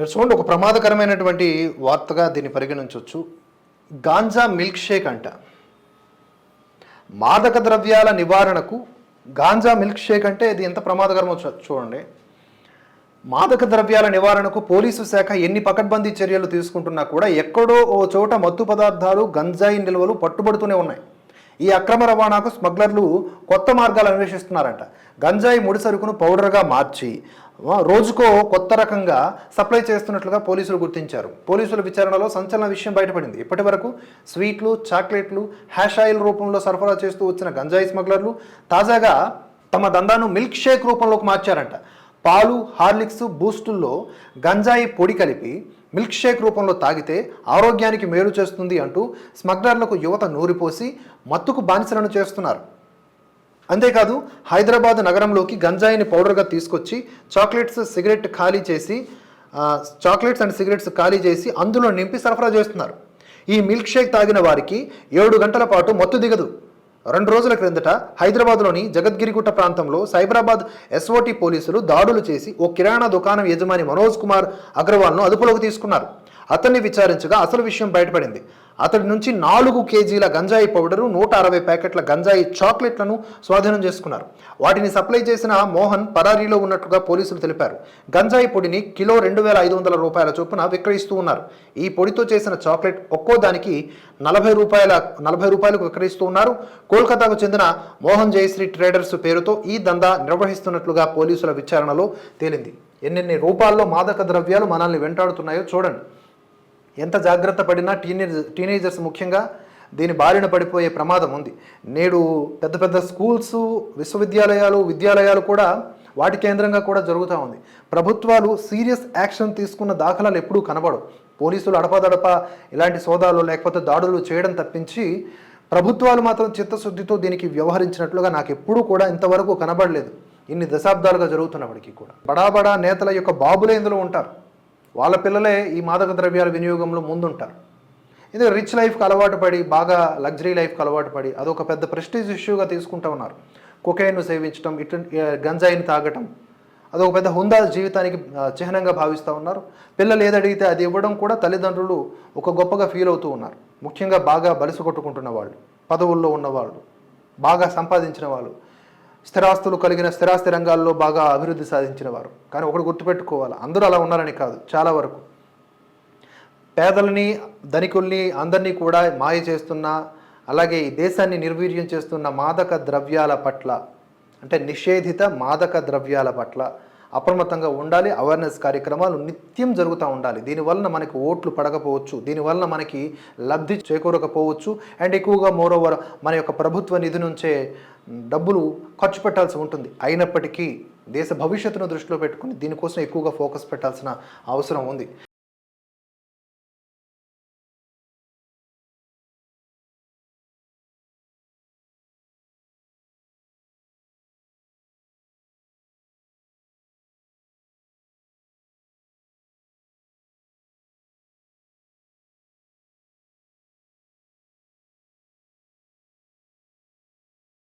మీరు చూడండి ఒక ప్రమాదకరమైనటువంటి వార్తగా దీన్ని పరిగణించవచ్చు. గాంజా మిల్క్ షేక్ అంట. మాదక ద్రవ్యాల నివారణకు గాంజా మిల్క్ షేక్ అంటే ఇది ఎంత ప్రమాదకరమో చూడండి. మాదక ద్రవ్యాల నివారణకు పోలీసు శాఖ ఎన్ని పకడ్బందీ చర్యలు తీసుకుంటున్నా కూడా ఎక్కడో ఓ చోట మత్తు పదార్థాలు గంజాయి నిల్వలు పట్టుబడుతూనే ఉన్నాయి. ఈ అక్రమ రవాణాకు స్మగ్లర్లు కొత్త మార్గాలు అన్వేషిస్తున్నారంట. గంజాయి ముడి సరుకును పౌడర్గా మార్చి రోజుకో కొత్త రకంగా సప్లై చేస్తున్నట్లుగా పోలీసులు గుర్తించారు. పోలీసుల విచారణలో సంచలన విషయం బయటపడింది. ఇప్పటి వరకు స్వీట్లు చాక్లెట్లు హ్యాష్ ఆయిల్ రూపంలో సరఫరా చేస్తూ వచ్చిన గంజాయి స్మగ్లర్లు తాజాగా తమ దందాను మిల్క్ షేక్ రూపంలోకి మార్చారంట. పాలు హార్లిక్స్ బూస్టుల్లో గంజాయి పొడి కలిపి మిల్క్ షేక్ రూపంలో తాగితే ఆరోగ్యానికి మేలు చేస్తుంది అంటూ స్మగ్లర్లకు యువత నూరిపోసి మత్తుకు బానిసలను చేస్తున్నారు. అంతేకాదు హైదరాబాద్ నగరంలోకి గంజాయిని పౌడర్గా తీసుకొచ్చి చాక్లెట్స్ సిగరెట్ ఖాళీ చేసి చాక్లెట్స్ అండ్ సిగరెట్స్ ఖాళీ చేసి అందులో నింపి సరఫరా చేస్తున్నారు. ఈ మిల్క్ షేక్ తాగిన వారికి ఏడు గంటల పాటు మత్తు దిగదు. రెండు రోజుల క్రిందట హైదరాబాద్లోని జగద్గిరిగుట్ట ప్రాంతంలో సైబరాబాద్ ఎస్ఓటి పోలీసులు దాడులు చేసి ఓ కిరాణా దుకాణం యజమాని మనోజ్ కుమార్ అగర్వాల్ను అదుపులోకి తీసుకున్నారు. అతన్ని విచారించగా అసలు విషయం బయటపడింది. అతడి నుంచి నాలుగు కేజీల గంజాయి పౌడరు నూట అరవై ప్యాకెట్ల గంజాయి చాక్లెట్లను స్వాధీనం చేసుకున్నారు. వాటిని సప్లై చేసిన మోహన్ పరారీలో ఉన్నట్లుగా పోలీసులు తెలిపారు. గంజాయి పొడిని కిలో రెండు వేల ఐదు వందల రూపాయల చొప్పున విక్రయిస్తూ ఉన్నారు. ఈ పొడితో చేసిన చాక్లెట్ ఒక్కో దానికి నలభై రూపాయల నలభై రూపాయలకు విక్రయిస్తూ ఉన్నారు. కోల్కతాకు చెందిన మోహన్ జయశ్రీ ట్రేడర్స్ పేరుతో ఈ దందా నిర్వహిస్తున్నట్లుగా పోలీసుల విచారణలో తేలింది. ఎన్నెన్ని రూపాల్లో మాదక ద్రవ్యాలు మనల్ని వెంటాడుతున్నాయో చూడండి. ఎంత జాగ్రత్త పడినా టీనేజ్ టీనేజర్స్ ముఖ్యంగా దీని బారిన పడిపోయే ప్రమాదం ఉంది. నేడు పెద్ద పెద్ద స్కూల్స్ విశ్వవిద్యాలయాలు విద్యాలయాలు కూడా వాటి కేంద్రంగా కూడా జరుగుతూ ఉంది. ప్రభుత్వాలు సీరియస్ యాక్షన్ తీసుకున్న దాఖలాలు ఎప్పుడూ కనబడవు. పోలీసులు అడపదడప ఇలాంటి సోదాలు లేకపోతే దాడులు చేయడం తప్పించి ప్రభుత్వాలు మాత్రం చిత్తశుద్ధితో దీనికి వ్యవహరించినట్లుగా నాకు ఎప్పుడూ కూడా ఇంతవరకు కనబడలేదు. ఇన్ని దశాబ్దాలుగా జరుగుతున్నప్పటికీ కూడా. బడా బడా నేతల యొక్క బాబులే ఇందులో ఉంటారు. వాళ్ళ పిల్లలే ఈ మాదక ద్రవ్యాల వినియోగంలో ముందుంటారు. ఇది రిచ్ లైఫ్కి అలవాటు పడి బాగా లగ్జరీ లైఫ్కి అలవాటు పడి అదొక పెద్ద ప్రెస్టీజ్ ఇష్యూగా తీసుకుంటూ ఉన్నారు. కొకైన్ను సేవించడం ఇటు గంజాయిని తాగటం అదొక పెద్ద హుందా జీవితానికి చిహ్నంగా భావిస్తూ ఉన్నారు. పిల్లలు ఏదడిగితే అది ఇవ్వడం కూడా తల్లిదండ్రులు ఒక గొప్పగా ఫీల్ అవుతూ ఉన్నారు. ముఖ్యంగా బాగా బలిసి కొట్టుకుంటున్న వాళ్ళు పదవుల్లో ఉన్నవాళ్ళు బాగా సంపాదించిన వాళ్ళు స్థిరాస్తులు కలిగిన స్థిరాస్తి రంగాల్లో బాగా అభివృద్ధి సాధించిన వారు. కానీ ఒకటి గుర్తుపెట్టుకోవాలి అందరూ అలా ఉన్నారని కాదు చాలా వరకు. పేదలని ధనికుల్ని అందరినీ కూడా మాయ చేస్తున్న అలాగే ఈ దేశాన్ని నిర్వీర్యం చేస్తున్న మాదక ద్రవ్యాల పట్ల అంటే నిషేధిత మాదక ద్రవ్యాల పట్ల అప్రమత్తంగా ఉండాలి. అవేర్నెస్ కార్యక్రమాలు నిత్యం జరుగుతూ ఉండాలి. దీనివలన మనకి ఓట్లు పడకపోవచ్చు. దీనివలన మనకి లబ్ధి చేకూరకపోవచ్చు. అండ్ ఎక్కువగా మోరోవర్ మన యొక్క ప్రభుత్వ నిధి నుంచే డబ్బులు ఖర్చు పెట్టాల్సి ఉంటుంది. అయినప్పటికీ దేశ భవిష్యత్తును దృష్టిలో పెట్టుకుని దీనికోసం ఎక్కువగా ఫోకస్ పెట్టాల్సిన అవసరం ఉంది.